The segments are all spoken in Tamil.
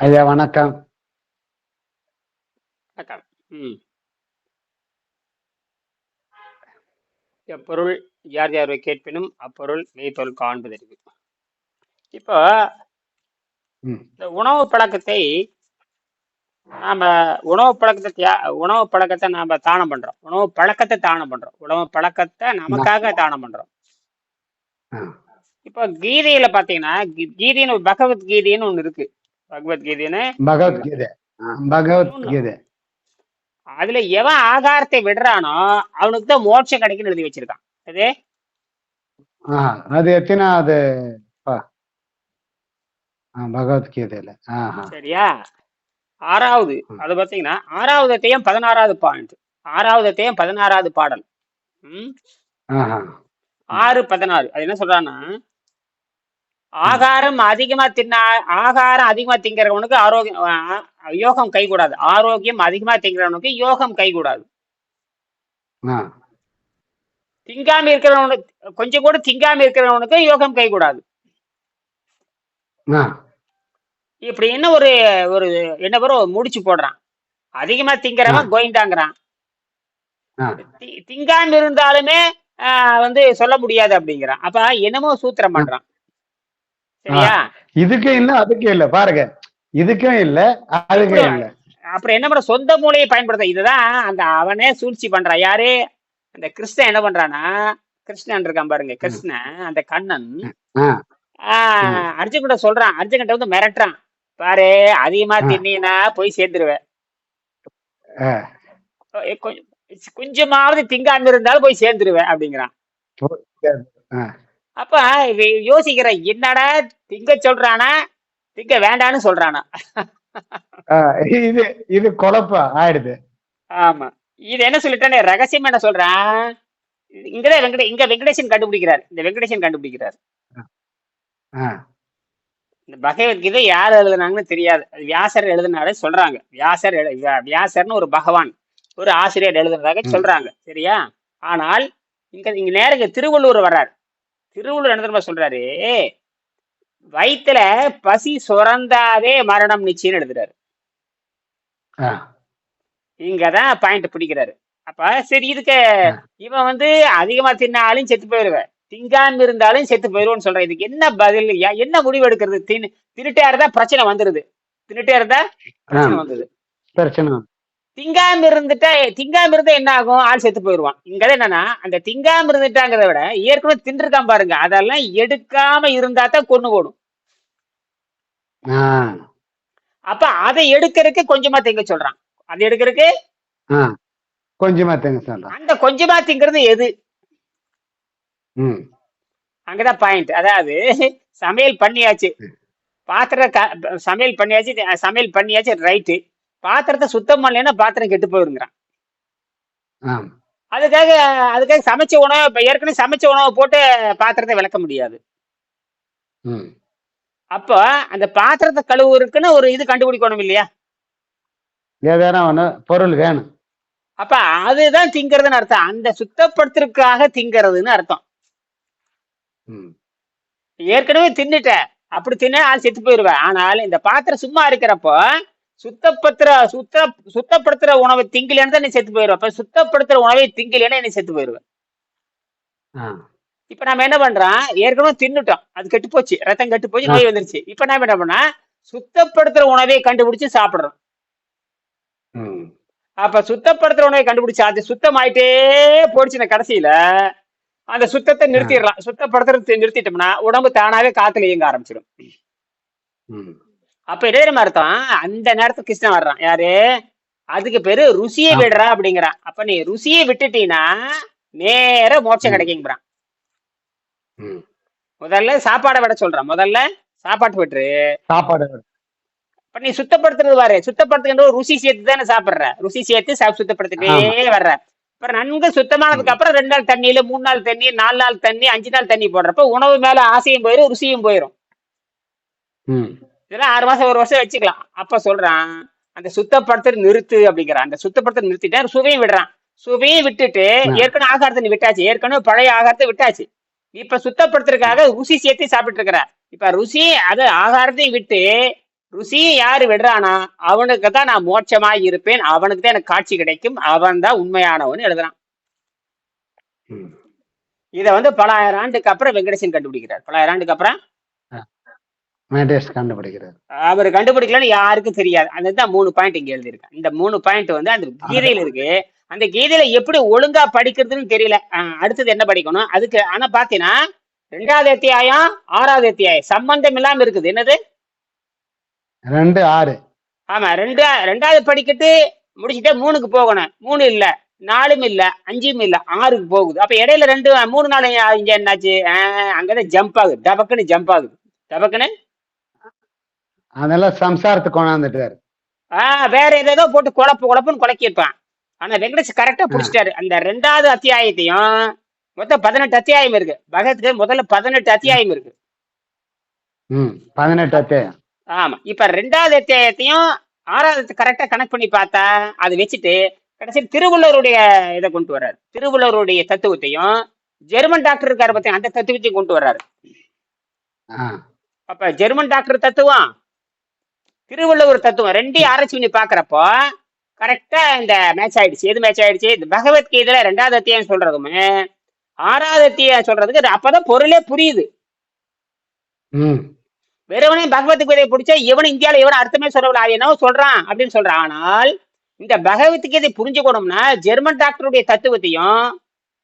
ஐயா வணக்கம். வணக்கம். எப்பொருள் யார் யாரை கேட்பினும் அப்பொருள் மெய்ப்பொருள் காண்பதற்கு இப்போ இந்த உணவு பழக்கத்தை நாம உணவு பழக்கத்தை தியா- உணவு பழக்கத்தை நாம தானம் பண்றோம். உணவு பழக்கத்தை தானம் பண்றோம். உணவு பழக்கத்தை நமக்காக தானம் பண்றோம். இப்போ கீதையில பாத்தீங்கன்னா கீதைன்னு ஒரு பகவத்கீதைன்னு ஒண்ணு இருக்கு. பகவத்கீதைன்னு பகவத்கீதை. பகவத்கீதை. அதுல எவன் ஆகாரத்தை விடுறானோ அவனுக்கு தான் மோட்சம் கிடைக்குன்னு எழுதி வச்சிருக்கான். அது? அது எத்தனாவது? பா. ஆ பகவத்கீதையில. சரியா? ஆறாவது. அது பாத்தீங்கன்னா ஆறாவது அத்தியாயம் பதினாறாவது பாயிண்ட். ஆறாவது அத்தியாயம் பதினாறாவது பாடல். ஆறு பதினாறு. அது என்ன சொல்றான்னா ஆகாரம் அதிகமா தின்ன ஆகாரம் அதிகமா திங்கிறவனுக்கு ஆரோக்கியம் யோகம் கைகூடாது. ஆரோக்கியம் அதிகமா திங்கிறவனுக்கு யோகம் கைகூடாது. திங்காம இருக்கிறவனுக்கு கொஞ்சம் கூட திங்காம இருக்கிறவனுக்கு யோகம் கைகூடாது. இப்படி என்ன ஒரு ஒரு என்ன வரும் முடிச்சு போடுறான். அதிகமா திங்கிறவன் கோயிந்தாங்கிறான். திங்காம இருந்தாலுமே ஆஹ், வந்து சொல்ல முடியாது அப்படிங்கிறான். அப்ப என்னமோ சூத்திரம் பண்றான். சரியா? இதுக்கும் இல்ல அதுக்கும் இல்ல. பாருங்க. இதுக்கும் இல்ல அதுக்கும் இல்ல. அப்புறம் என்ன பண்ற சொந்த மூளையை பயன்படுத்த இதுதான் அந்த அவனே சூழ்ச்சி பண்றான் யாரு? அந்த கிருஷ்ணன் என்ன பண்றானா கிருஷ்ணன் இருக்கான் பாருங்க கிருஷ்ணன் அந்த கண்ணன். ஆஹ் அர்ஜுன்கிட்ட சொல்றான் அர்ஜுன்கிட்ட வந்து மிரட்டுறான். பாரு அதிகமா. தின்னா போய் சேர்ந்துருவேன். கொஞ்சமாவது திங்காம இருந்தாலும் போய் சேர்ந்துருவேன் அப்படிங்கிறான். அப்ப யோசிக்கிற என்னடா திங்க சொல்றானா? திங்க வேண்டான்னு சொல்றானா? இது இது குழப்பம் ஆயிடுது. ஆமா. இது என்ன சொல்லிட்டானே ரகசியம் என்ன சொல்றான் இங்கதான் வெங்கட இங்க வெங்கடேசன் கண்டுபிடிக்கிறார். இந்த வெங்கடேசன் கண்டுபிடிக்கிறார். இந்த பகவத்கீதை யார் எழுதுனாங்கன்னு தெரியாது. வியாசர் எழுதுனாலே சொல்றாங்க. வியாசர் வியாசர்னு ஒரு பகவான் ஒரு ஆசிரியர் எழுதுனதாக. சொல்றாங்க. சரியா? ஆனால் இங்க இங்க நேரங்க திருவள்ளுவர் வர்றார். திருவள்ளுவர் என்ன தெரியுமா சொல்றாரு? வயித்துல பசி சுரந்தாவே மரணம் நிச்சயம் எழுதுறாரு. இங்கதான் பாயிண்ட் பிடிக்கிறாரு. அப்ப சரி இதுக்கு. இவன் வந்து அதிகமா தின்னாலும் செத்து போயிருவேன் திங்காம இருந்தாலும் செத்து போயிருவோம்னு சொல்றேன். இதுக்கு என்ன பதில்? என்ன முடிவு எடுக்கிறது? தின்னு தின்னுட்டே இருந்தா பிரச்சனை வந்துருது. தின்னுட்டே இருந்தா பிரச்சனை ஆ. வந்தது பிரச்சனை திங்காம இருந்துட்டா திங்காம இருந்தா என்ன ஆகும் ஆள் செத்து போயிருவான் இங்க என்னன்னா அந்த திங்காம இருந்துட்டாங்கிறத விட ஏற்கனவே தின்றுருக்கான் பாருங்க. அதெல்லாம் எடுக்காம இருந்தா தான் கொண்டு போடும். அப்ப அதை எடுக்கிறதுக்கு கொஞ்சமா திங்க சொல்றான். அதை எடுக்கிறதுக்கு? கொஞ்சமா தேங்க சொல்றேன். அந்த கொஞ்சமா திங்கிறது எது? அங்கதான் பாயிண்ட் அதாவது சமையல் பண்ணியாச்சு. பாத்திரம் க- சமையல் பண்ணியாச்சு சமையல் பண்ணியாச்சு ரைட்டு பாத்திரத்தை சுத்தம் பண்ணலைன்னா பாத்திரம் கெட்டு போயிருங்கிறான். ஆ அதுக்காக அதுக்காக சமைச்ச உணவு இப்ப ஏற்கனவே சமைச்ச உணவை போட்டு பாத்திரத்தை விளக்க முடியாது. ம். அப்போ அந்த பாத்திரத்தை கழுவுறதுக்குன்னு ஒரு இது கண்டுபிடிக்கணும் இல்லையா? ஏதான ஒண்ணு பொருள் வேணும். அப்ப அதுதான் திங்கிறதுன்னு அர்த்தம். அந்த சுத்தப்படுத்துறதுக்காக திங்கிறதுன்னு அர்த்தம். ம். ஏற்கனவே தின்னுட்ட அப்படி தின்ன ஆள் செத்து போயிருவேன். ஆனால் இந்த பாத்திரம் சும்மா இருக்கிறப்போ சுத்தப்படுத்துற சுத்த சுத்தப்படுத்துற உணவை திங்கலன்னு தான் நீ செத்து போயிருவ. அப்ப சுத்தப்படுத்துற உணவை திங்கலன்னா நீ செத்து போயிருவேன் ஆ. இப்ப நம்ம என்ன பண்றோம்? ஏற்கனவே தின்னுட்டோம். அது கெட்டு போச்சு. ரத்தம் கெட்டு போச்சு நோய் வந்துருச்சு. இப்ப நாம என்ன பண்ணா சுத்தப்படுத்துற உணவை கண்டுபிடிச்சு சாப்பிடுறோம். அப்ப சுத்தப்படுத்துற உணவை கண்டுபிடிச்சு அது சுத்தமாயிட்டே போடுச்சுன கடைசியில அந்த சுத்தத்தை நிறுத்திடலாம் சுத்தப்படுத்துறது நிறுத்திட்டோம்னா உடம்பு தானாவே காத்துல இயங்க ஆரம்பிச்சிடும். அப்ப தெரியுமா அர்த்தம் அந்த நேரத்துக்கு கிருஷ்ணன் வர்றான். யாரு? அதுக்கு பேரு ருசியை. விடுறா அப்படிங்கிறான். அப்ப நீ ருசியை விட்டுட்டீன்னா நேர மோட்சம். கிடைக்குங்கிறான். முதல்ல சாப்பாடை விட சொல்றான். முதல்ல சாப்பாட்டு விட்டுரு. சாப்பாடு இப்ப நீ சுத்தப்படுத்துறது பாரு. சுத்தப்படுத்துகின்ற ருசி சேர்த்து தானே சாப்பிடுற. ருசி சேர்த்து சுத்தப்படுத்திட்டே வர்ற. அப்புறம் நன்கு சுத்தமானதுக்கு அப்புறம் ரெண்டு நாள் தண்ணி இல்ல மூணு நாள் தண்ணி நாலு நாள் தண்ணி அஞ்சு நாள் தண்ணி போடுறப்ப உணவு மேல ஆசையும் போயிடும் ருசியும் போயிடும் இதெல்லாம் ஆறு மாசம் ஒரு வருஷம் வச்சுக்கலாம். அப்ப சொல்றான் அந்த சுத்தப்படுத்துறது நிறுத்து அப்படிங்கிறான். அந்த சுத்தப்படுத்துறது நிறுத்திட்டு சுவையும் விடுறான். சுவையும் விட்டுட்டு. ஏற்கனவே ஆகாரத்தை நீ விட்டாச்சு. ஏற்கனவே பழைய ஆகாரத்தை விட்டாச்சு. இப்ப சுத்தப்படுத்துறதுக்காக ருசி சேர்த்து சாப்பிட்டு இருக்கிற இப்ப ருசி அது ஆகாரத்தையும் விட்டு ருசியை யாரு விடுறானா அவனுக்கு தான் நான் மோட்சமாய் இருப்பேன். அவனுக்கு தான் எனக்கு காட்சி கிடைக்கும். அவன் தான் உண்மையானவன் எழுதுறான். இத வந்து பலாயிரம் ஆண்டுக்கு அப்புறம் வெங்கடேசன் கண்டுபிடிக்கிறார். பலாயிரம் ஆண்டுக்கு அப்புறம் மேடேஸ் கண்டுபிடிக்கிறார் அவர் கண்டுபிடிக்கலன்னு யாருக்கும் தெரியாது. அதுதான் மூணு பாயிண்ட் இங்க எழுதியிருக்கேன் இந்த மூணு பாயிண்ட் வந்து அந்த கீதையில இருக்கு. அந்த கீதையில எப்படி ஒழுங்கா படிக்கிறதுன்னு தெரியல. அடுத்தது என்ன படிக்கணும்? அதுக்கு ஆனா பாத்தீங்கன்னா ரெண்டாவது அத்தியாயம் ஆறாவது அத்தியாயம். சம்பந்தம் இல்லாம இருக்குது. என்னது? ரெண்டு ஆறு. ஆமா ரெண்டு ரெண்டாவது படிக்கட்டு முடிச்சுட்டே மூணுக்கு போகணும். மூணு இல்ல நாலும் இல்ல அஞ்சும் இல்ல ஆறுக்கு போகுது. அப்ப இடையில ரெண்டு மூணு நாலு இங்க என்னாச்சு? அங்கதான் ஜம்ப் ஆகுது. டபக்குன்னு ஜம்ப் ஆகுது. டபக்குன்னு அதெல்லாம் சம்சாரத்தை கொண்டாந்துட்டாரு. ஆஹ் வேற ஏதேதோ போட்டு குழப்பு குழப்புன்னு குழக்கிருப்பான் ஆனா வெங்கடேஷ் கரெக்டா புடிச்சிட்டாரு. அந்த ரெண்டாவது அத்தியாயத்தையும் மொத்தம் பதினெட்டு அத்தியாயம் இருக்கு. பகவத்கீதை முதல்ல பதினெட்டு அத்தியாயம் இருக்கு. ம் பதினெட்டு அத்தியாயம். ஆமா. இப்ப ரெண்டாவது அத்தியாயத்தையும் ஆறாவது கரெக்டா கனெக்ட் பண்ணி பார்த்தா அதை வச்சுட்டு கடைசி திருவள்ளுவருடைய இதை கொண்டு வர்றாரு. திருவள்ளுவருடைய தத்துவத்தையும் ஜெர்மன் டாக்டர் இருக்காரு பத்தி அந்த தத்துவத்தையும் கொண்டு வர்றாரு. ஆ. அப்ப ஜெர்மன் டாக்டர் தத்துவம்? திருவள்ளுவர் தத்துவம். ரெண்டையும் ஆராய்ச்சி பண்ணி பாக்குறப்போ கரெக்டா இந்த மேட்ச் ஆயிடுச்சு. எது மேட்ச் ஆயிடுச்சு? இந்த பகவத்கீதையில ரெண்டாவது அத்தியாயம் சொல்றதுமே ஆறாவது அத்தியாயம் சொல்றதுக்கு அப்பதான் பொருளே புரியுது. வெறுவனே பகவத்கீதையை பிடிச்சா இவன் இந்தியால இவன் அர்த்தமே சொல்லல அது என்னவோ சொல்றான் அப்படின்னு சொல்றான். ஆனால் இந்த பகவத்கீதை புரிஞ்சுக்கணும்னா ஜெர்மன் டாக்டருடைய தத்துவத்தையும்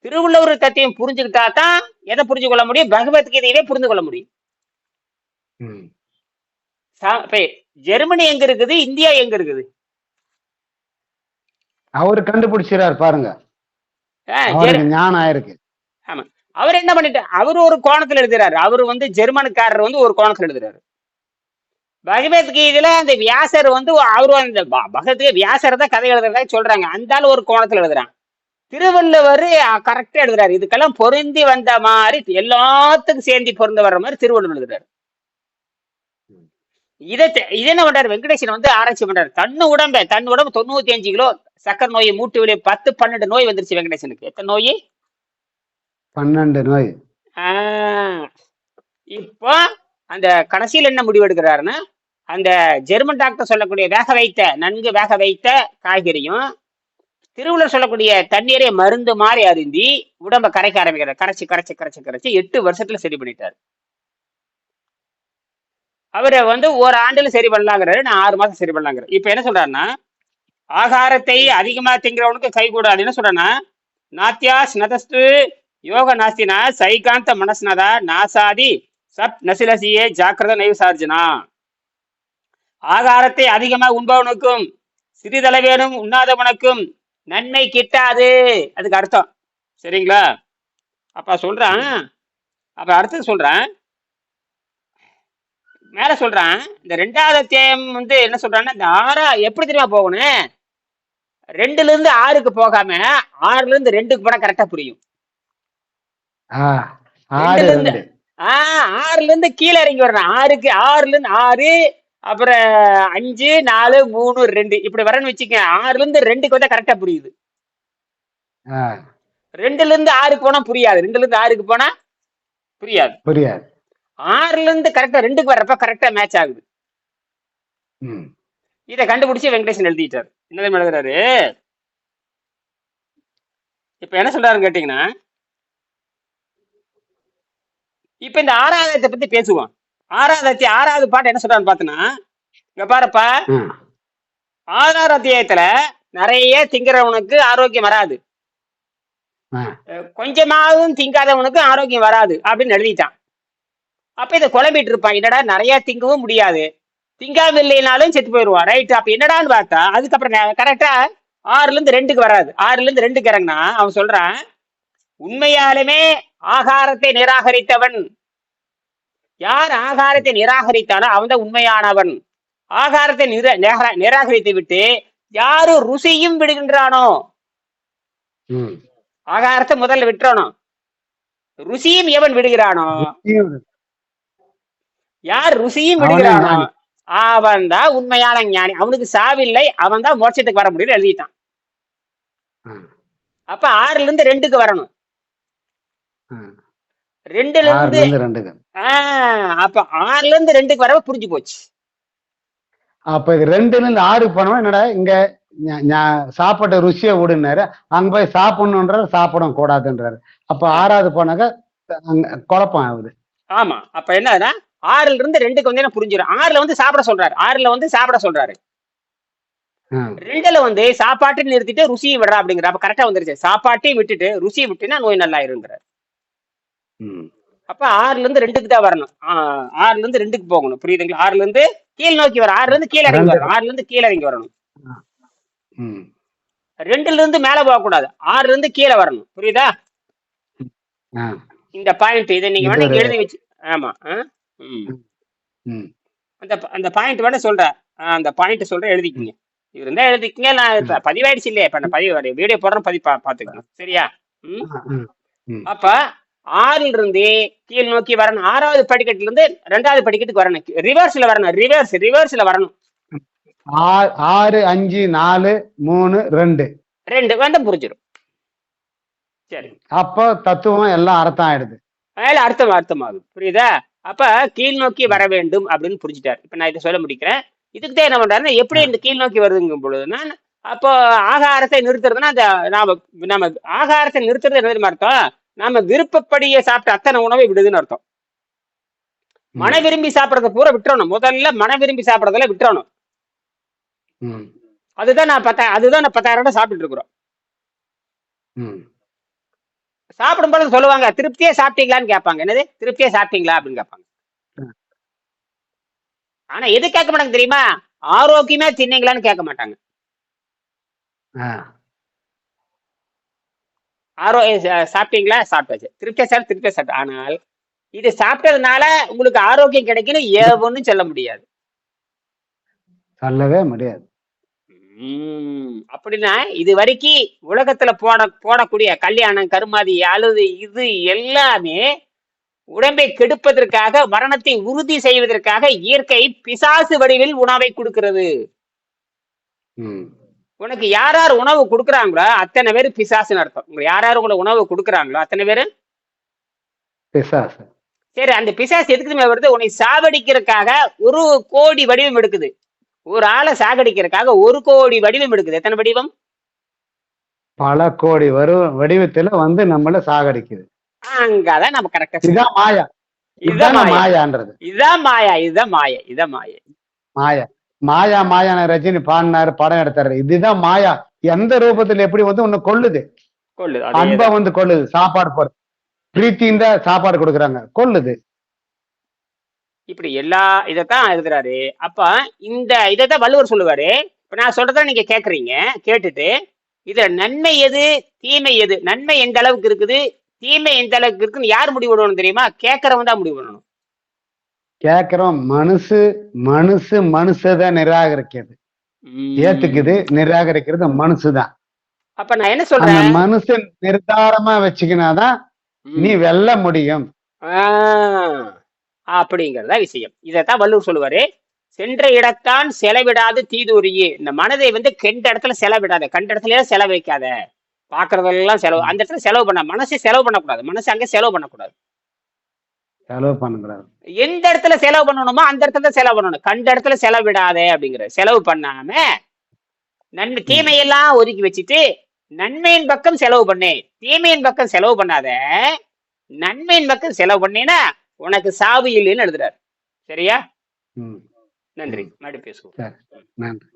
திருவள்ளுவர் தத்துவம் புரிஞ்சுக்கிட்டா தான் எதை புரிஞ்சு கொள்ள முடியும்? பகவத்கீதையவே புரிந்து கொள்ள முடியும். ஜெர்மனி எங்க இருக்குது? இந்தியா எங்க இருக்குது? அவரு கண்டுபிடிச்சிறாரு பாருங்க. ஞானம் ஆயிருக்கு. அவர் என்ன பண்ணிட்டார் அவர் ஒரு கோணத்துல எழுதுறாரு. அவர் வந்து ஜெர்மனுக்காரர் வந்து ஒரு கோணத்துல எழுதுறாரு. பகவத்கீதையில அந்த வியாசர் வந்து அவரு அந்த பகவத்கீதை வியாசர் தான் கதை எழுதுறதா சொல்றாங்க. அந்த ஒரு கோணத்துல எழுதுறான். திருவள்ளுவர் கரெக்டா எழுதுறாரு. இதுக்கெல்லாம் பொருந்தி வந்த மாதிரி எல்லாத்துக்கும் சேர்ந்து பொருந்த வர்ற மாதிரி திருவள்ளுவர் எழுதுறாரு. இதை இதை என்ன பண்றாரு? வெங்கடேசன் வந்து ஆராய்ச்சி பண்றாரு. தன்னு உடம்ப தன் உடம்பு தொண்ணூத்தி அஞ்சு கிலோ சக்கரை நோய் மூட்டு வலி பத்து பன்னெண்டு நோய் வந்துருச்சு வெங்கடேசனுக்கு. எத்தனை நோய்? பன்னெண்டு நோய். இப்போ அந்த கடைசியில் என்ன முடிவு எடுக்கிறாருன்னா அந்த ஜெர்மன் டாக்டர் சொல்லக்கூடிய வேக வைத்த நன்கு வேக வைத்த காய்கறியும் திருவள்ளுவர் சொல்லக்கூடிய தண்ணீரை மருந்து மாதிரி அருந்தி உடம்ப கரைக்க ஆரம்பிக்கிறார். கரைச்சு கரைச்சு கரைச்சு கரைச்சு எட்டு வருஷத்துல சரி பண்ணிட்டாரு. அவரை வந்து ஒரு ஆண்டுல சரி பண்ணலாங்கிறாரு நான் ஆறு மாசம் சரி பண்ணலாங்கிறேன் இப்ப என்ன சொல்றாருன்னா ஆகாரத்தை அதிகமா திங்கிறவனுக்கு கை கூடாது. என்ன சொல்றேன்னா நாத்தியா நதஸ்து யோக நாஸ்தினா சைகாந்த மனஸ்னதா நாசாதி சப் நசிலசியே ஜாக்கிரத நைவசார்ஜனா. ஆகாரத்தை அதிகமா உண்பவனுக்கும் சிறிதளவேனும் உண்ணாதவனுக்கும் நன்மை கிட்டாது. அதுக்கு அர்த்தம். சரிங்களா? அப்ப சொல்றான் அப்ப அடுத்தது சொல்றேன் மேல சொல்றான் இந்த ரெண்டாவது அத்தியாயம் வந்து என்ன சொல்றான்னா இந்த ஆறா எப்படி தெரியுமா போகணும் ரெண்டுல இருந்து ஆறுக்கு போகாம ஆறுல இருந்து ரெண்டுக்கு போனா கரெக்டா புரியும். ஆ ஆறு ரெண்டுல இருந்து- ஆஹ் ஆறுல இருந்து கீழே இறங்கி வரணும். ஆறுக்கு ஆறுல இருந்து ஆறு அப்புறம் அஞ்சு நாலு மூணு ரெண்டு. இப்படி வரேன்னு வச்சுக்க ஆறுல இருந்து ரெண்டுக்கு வந்தா கரெக்டா புரியுது. ரெண்டுல இருந்து ஆறுக்கு போனா புரியாது. ரெண்டுல இருந்து ஆறுக்கு போனா புரியாது. புரியாது. ஆறுல இருந்து கரெக்டா ரெண்டுக்கு வர்றப்ப கரெக்டா மேட்ச் ஆகுது. இதை கண்டுபிடிச்சு வெங்கடேசன் எழுதிட்டாரு. என்ன எழுதுறாரு? இப்ப என்ன சொல்றாருன்னு கேட்டீங்கன்னா இப்ப இந்த ஆறாவதத்தை பத்தி பேசுவோம். ஆறாவது ஆறாவது பாட்டு என்ன சொல்றான்னு பார்த்தனா இங்க பாருப்பா. ஆ ஆறாவது அத்தியாயத்துல நிறைய திங்கிறவனுக்கு ஆரோக்கியம் வராது. கொஞ்சமாவும் திங்காதவனுக்கு ஆரோக்கியம் வராது அப்படின்னு எழுதிட்டான். அப்ப இதை குழம்பிட்டு இருப்பான். என்னடா நிறைய திங்கவும் முடியாது. திங்காம இல்லைனாலும் செத்து போயிடுவான். ரைட் அப்ப என்னடான்னு பார்த்தா அதுக்கப்புறம் கரெக்டா ஆறுல இருந்து ரெண்டுக்கு வராது. ஆறுல இருந்து ரெண்டுக்கு இறங்கினா அவன் சொல்றான் உண்மையாலுமே ஆகாரத்தை நிராகரித்தவன். யார் ஆகாரத்தை நிராகரித்தானோ அவன் தான் உண்மையானவன். ஆகாரத்தை நிர நிரா- நிராகரித்து விட்டு யாரு ருசியும் விடுகின்றானோ? ஆகாரத்தை முதல்ல விட்டுறணும். ருசியும் எவன் விடுகிறானோ. யார் ருசியும் விடுகிறானோ. அவன் தான் உண்மையான ஞானி. அவனுக்கு சாவில்லை அவன் தான் மோட்சத்துக்கு வர முடியும்னு எழுதிட்டான். அப்ப ஆறுல இருந்து ரெண்டுக்கு வரணும். ரெண்டுல இருந்து ஆஹ் அப்ப ஆறுல இருந்து ரெண்டுக்கு வரவ புரிஞ்சு போச்சு. அப்ப இது ரெண்டுல இருந்து ஆறு போனோம் என்னடா இங்க சாப்பாட்டை ருசியை விடுனாரு அங்க போய் சாப்பிடணுன்றாரு சாப்பிட கூடாதுன்றாரு. அப்ப ஆறாவது போனாக்க குழப்பம் ஆகுது. ஆமா. அப்ப என்னன்னா ஆறுல இருந்து ரெண்டுக்கு வந்து என்ன புரிஞ்சிடும் ஆறுல வந்து சாப்பிட சொல்றாரு. ஆறுல வந்து சாப்பிட சொல்றாரு. ரெண்டுல வந்து சாப்பாட்டையும் நிறுத்திட்டு ருசியை விடுறா அப்படிங்கிற அப்ப கரெக்டா வந்துருச்சு. சாப்பாட்டையும் விட்டுட்டு ருசியை விட்டுனா நோய் நல்லா இருங்கிறார் அப்ப ஆறுல இருந்து ரெண்டுக்கு தான் வரணும். ஆறுல இருந்து ரெண்டுக்கு போகணும். புரியுதுங்களா? ஆறுல இருந்து கீழ் நோக்கி வர ஆறுல இருந்து கீழே இறங்கி வரணும் ஆறுல இருந்து கீழே இறங்கி வரணும். ரெண்டுல இருந்து மேல போக கூடாது ஆறுல இருந்து கீழே வரணும். புரியுதா? இந்த பாயிண்ட் இதை நீங்க வேணா எழுதி வச்சு ஆமா? ம். அந்த அந்த பாயிண்ட் வேணா சொல்றேன் அந்த பாயிண்ட் சொல்றேன் எழுதிக்கிங்க. இருந்தா எழுதிக்கங்க நான் பதிவாயிடுச்சு இல்லையா? இப்ப நான் பதிவு வீடியோ போடுறேன் பதிவு பா- பாத்துக்கணும் சரியா. அப்ப ஆறில் இருந்து கீழ் நோக்கி வரணும். ஆறாவது படிக்கட்டுல இருந்து ரெண்டாவது படிக்கட்டுக்கு வரணும். ரிவர்ஸ்ல வரணும். ரிவர்ஸ் ரிவர்ஸ்ல வரணும். ஆறு அஞ்சு நாலு மூணு ரெண்டு. ரெண்டு. வேண்டாம் புரிஞ்சிடும் சரி. அப்போ தத்துவம் எல்லாம் அர்த்தம் ஆயிடுது. மேல அர்த்தம் அர்த்தமாகும் புரியுதா? அப்ப கீழ் நோக்கி வர வேண்டும் அப்படின்னு புரிஞ்சுட்டாரு. இப்ப நான் இதை சொல்ல முடிக்கிறேன். இதுக்கு தான் என்ன பண்றாருன்னா எப்படி இந்த கீழ் நோக்கி வருதுங்கும் பொழுதுன்னா அப்போ ஆகாரத்தை நிறுத்துறதுன்னா அந்த நாம நம்ம ஆகாரத்தை நிறுத்துறது என்ன தெரியுமா அர்த்தம் நாம விருப்பப்படியே சாப்பிட்ட அத்தனை உணவை விடுதுன்னு அர்த்தம். மன விரும்பி சாப்பிடறத பூரா விட்டுறணும். முதல்ல மன விரும்பி சாப்பிடறதுல விட்டுறணும். அதுதான் நான் பத்தா அதுதான் நான் பத்தாயிரம் ரூபாய் சாப்பிட்டுட்டு இருக்கிறோம். சாப்பிடும்போது சொல்லுவாங்க திருப்தியா சாப்பிட்டீங்களான்னு கேட்பாங்க. என்னது? திருப்தியா சாப்பிட்டீங்களா? அப்படின்னு கேட்பாங்க. ஆனா எது கேட்க மாட்டாங்க தெரியுமா? ஆரோக்கியமா தின்னீங்களான்னு கேட்க மாட்டாங்க. ஆரோ சாப்பிட்டீங்களா? சாப்பிட்டாச்சு. திருப்தியா சாப்பிட்டு திருப்தியா சாப்பிட்டு. ஆனால் இது சாப்பிட்டதுனால உங்களுக்கு ஆரோக்கியம் கிடைக்குன்னு ஏவுன்னு சொல்ல முடியாது. சொல்லவே முடியாது. அப்படின்னா இது வரைக்கும் உலகத்துல போட போடக்கூடிய கல்யாணம் கருமாதி அழுது இது எல்லாமே உடம்பை கெடுப்பதற்காக மரணத்தை உறுதி செய்வதற்காக இயற்கை பிசாசு வடிவில் உணவை கொடுக்கிறது. உனக்கு யார் யார் உணவு கொடுக்குறாங்களோ அத்தனை பேர் பிசாசுன்னு அர்த்தம். உங்களுக்கு யார் யார் உங்களுக்கு உணவு கொடுக்குறாங்களோ அத்தனை பேர்? பிசாசு. சரி அந்த பிசாசு எதுக்கு தெரியுமா வருது? உன்னை சாவடிக்கிறதுக்காக ஒரு கோடி வடிவம் எடுக்குது. ஒரு ஆளை சாகடிக்கிறதுக்காக ஒரு கோடி வடிவம் எடுக்குது. எத்தனை வடிவம்? பல கோடி வரு வடிவத்துல வந்து நம்மள சாகடிக்குது. அங்கதான் நம்ம கரெக்டா இதுதான் மாயா. இதுதான் இதுதான் மாயா. மாயான்றது. இதுதான் மாயா இதுதான் மாயா இதுதான் மாயா. மாயா. மாயா மாயான ரஜினி பாடினாரு படம் எடுத்தாரு. இதுதான் மாயா. எந்த ரூபத்துல எப்படி வந்து உன்னை கொல்லுது? கொள்ளு அன்பா வந்து கொல்லுது. சாப்பாடு போற பிரீத்தியும் தான் சாப்பாடு கொடுக்குறாங்க. கொல்லுது. இப்படி எல்லா இதைத்தான் எழுதுறாரு. அப்ப இந்த இதைத்தான் வள்ளுவர் சொல்லுவாரு. இப்ப நான் சொல்றத நீங்க கேக்குறீங்க. கேட்டுட்டு இதுல நன்மை எது தீமை எது? நன்மை எந்த அளவுக்கு இருக்குது? தீமை எந்த அளவுக்கு இருக்குன்னு யார் முடிவு பண்ணணும் தெரியுமா? கேட்கறவன் தான் முடிவு பண்ணணும். கேக்குறோம் மனுசு மனுசு மனுஷதான் நிராகரிக்கிறது. ஏத்துக்குது நிராகரிக்கிறது மனுசுதான் அப்ப நான் என்ன சொல்றேன்? மனுஷன் நிர்தாரமா வச்சுக்கினாதான். நீ வெல்ல முடியும். அப்படிங்கிறதா விஷயம். இதைத்தான் வள்ளுவர் சொல்லுவாரு சென்ற இடத்தான் செலவிடாது தீதுரியே. இந்த மனதை வந்து கெண்ட இடத்துல செலவிடாத கண்ட இடத்துல செலவு வைக்காத. பாக்குறதெல்லாம் செலவு அந்த இடத்துல செலவு பண்ண மனசை செலவு பண்ணக்கூடாது. மனசு அங்க செலவு பண்ணக்கூடாது. செலவு பண்ணக்கூடாது எந்த இடத்துல செலவு பண்ணணுமோ அந்த இடத்துல செலவு பண்ணணும். கண்ட இடத்துல செலவிடாத அப்படிங்கிற செலவு பண்ணாம நன்மை தீமையெல்லாம் ஒதுக்கி வச்சுட்டு நன்மையின் பக்கம் செலவு பண்ணு. தீமையின் பக்கம் செலவு பண்ணாத நன்மையின் பக்கம் செலவு பண்ணீன்னா உனக்கு சாவு இல்லைன்னு எழுதுறாரு. சரியா? நன்றி. மறுபடியும் பேசுவோம். நன்றி.